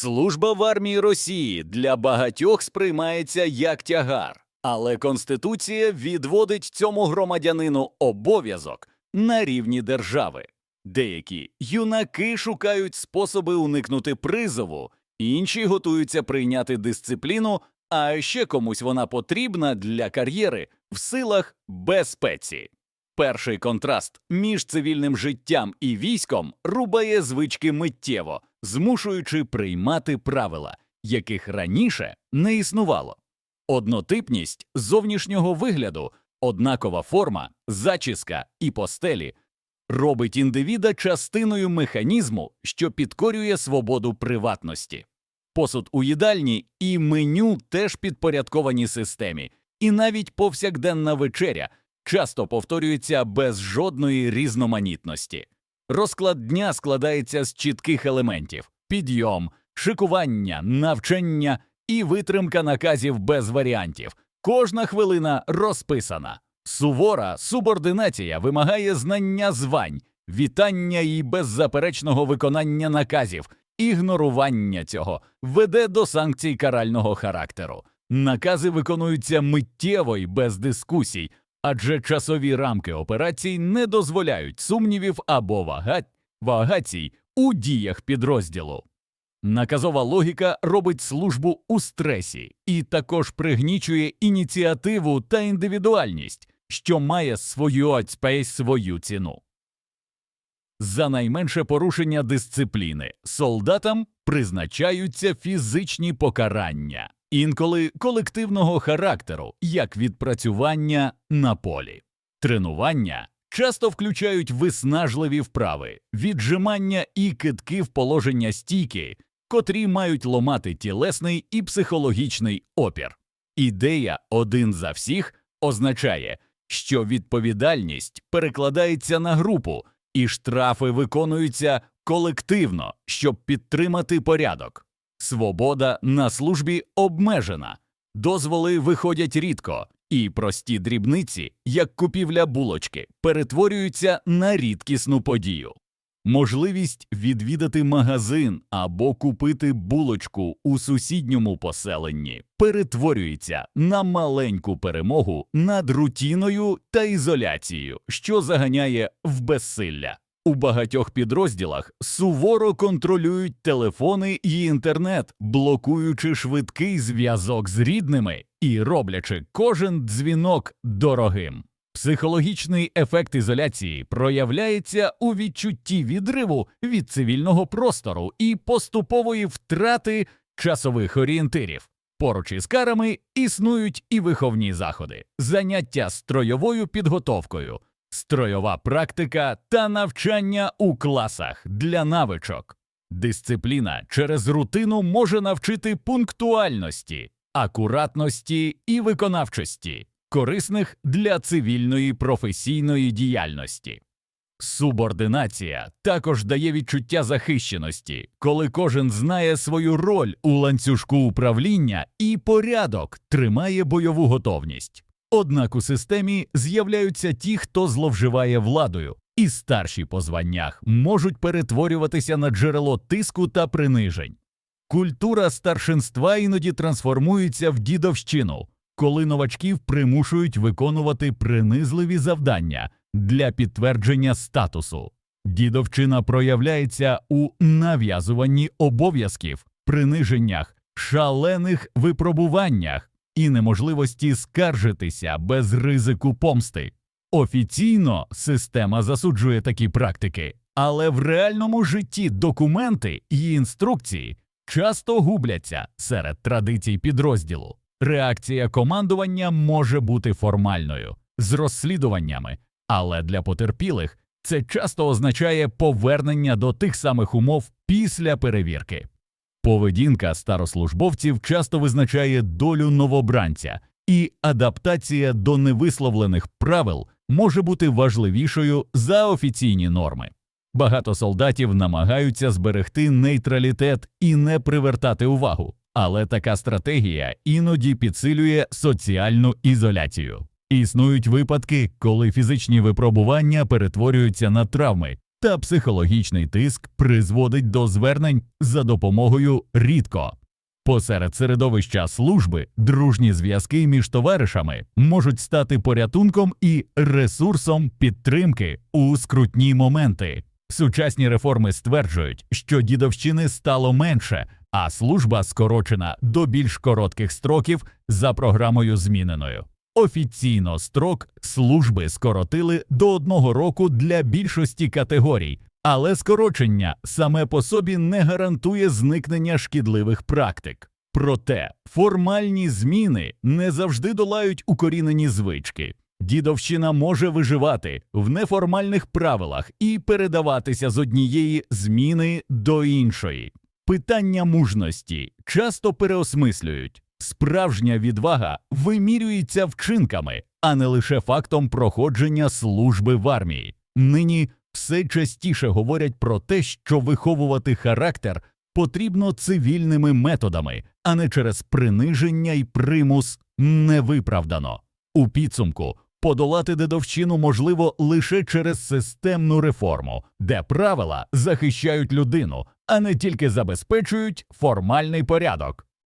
Служба в армії Росії для багатьох сприймається як тягар, але Конституція відводить цьому громадянину обов'язок на рівні держави. Деякі юнаки шукають способи уникнути призову, інші готуються прийняти дисципліну, а ще комусь вона потрібна для кар'єри в силах безпеці. Перший контраст між цивільним життям і військом рубає звички миттєво, змушуючи приймати правила, яких раніше не існувало. Однотипність зовнішнього вигляду, однакова форма, зачіска і постелі робить індивіда частиною механізму, що підкорює свободу приватності. Посуд у їдальні і меню теж підпорядковані системі, і навіть повсякденна вечеря часто повторюється без жодної різноманітності. Розклад дня складається з чітких елементів: підйом, шикування, навчання і витримка наказів без варіантів. Кожна хвилина розписана. Сувора субординація вимагає знання звань, вітання і беззаперечного виконання наказів. Ігнорування цього веде до санкцій карального характеру. Накази виконуються миттєво і без дискусій, адже часові рамки операцій не дозволяють сумнівів або вага... вагацій у діях підрозділу. Наказова логіка робить службу у стресі і також пригнічує ініціативу та індивідуальність, що має свою ацьпей свою ціну. За найменше порушення дисципліни солдатам призначаються фізичні покарання, інколи колективного характеру, як відпрацювання на полі. Тренування часто включають виснажливі вправи, віджимання і китки в положення стійки, котрі мають ломати тілесний і психологічний опір. Ідея один за всіх означає, що відповідальність перекладається на групу, і штрафи виконуються колективно, щоб підтримати порядок. Свобода на службі обмежена, дозволи виходять рідко, і прості дрібниці, як купівля булочки, перетворюються на рідкісну подію. Можливість відвідати магазин або купити булочку у сусідньому поселенні перетворюється на маленьку перемогу над рутіною та ізоляцією, що заганяє в безсилля. У багатьох підрозділах суворо контролюють телефони і інтернет, блокуючи швидкий зв'язок з рідними і роблячи кожен дзвінок дорогим. Психологічний ефект ізоляції проявляється у відчутті відриву від цивільного простору і поступової втрати часових орієнтирів. Поруч із карами існують і виховні заходи, заняття строєвою підготовкою, стройова практика та навчання у класах для навичок. Дисципліна через рутину може навчити пунктуальності, акуратності і виконавчості корисних для цивільної професійної діяльності. Субординація також дає відчуття захищеності, коли кожен знає свою роль у ланцюжку управління і порядок тримає бойову готовність. Однак у системі з'являються ті, хто зловживає владою, і старші по званнях можуть перетворюватися на джерело тиску та принижень. Культура старшинства іноді трансформується в дідовщину, коли новачків примушують виконувати принизливі завдання для підтвердження статусу. Дідовчина проявляється у нав'язуванні обов'язків, приниженнях, шалених випробуваннях і неможливості скаржитися без ризику помсти. Офіційно система засуджує такі практики, але в реальному житті документи і інструкції часто губляться серед традицій підрозділу. Реакція командування може бути формальною з розслідуваннями, але для потерпілих це часто означає повернення до тих самих умов після перевірки. Поведінка старослужбовців часто визначає долю новобранця, і адаптація до невисловлених правил може бути важливішою за офіційні норми. Багато солдатів намагаються зберегти нейтралітет і не привертати увагу, але така стратегія іноді підсилює соціальну ізоляцію. Існують випадки, коли фізичні випробування перетворюються на травми, та психологічний тиск призводить до звернень за допомогою рідко. Посеред середовища служби дружні зв'язки між товаришами можуть стати порятунком і ресурсом підтримки у скрутні моменти. Сучасні реформи стверджують, що дідовщини стало менше, а служба скорочена до більш коротких строків за програмою зміненою. Офіційно строк служби скоротили до одного року для більшості категорій, але скорочення саме по собі не гарантує зникнення шкідливих практик. Проте формальні зміни не завжди долають укорінені звички. Дідовщина може виживати в неформальних правилах і передаватися з однієї зміни до іншої. Питання мужності часто переосмислюють. Справжня відвага вимірюється вчинками, а не лише фактом проходження служби в армії. Нині все частіше говорять про те, що виховувати характер потрібно цивільними методами, а не через приниження і примус невиправдано. У підсумку подолати дедовщину можливо лише через системну реформу, де правила захищають людину, а не тільки забезпечують формальний порядок.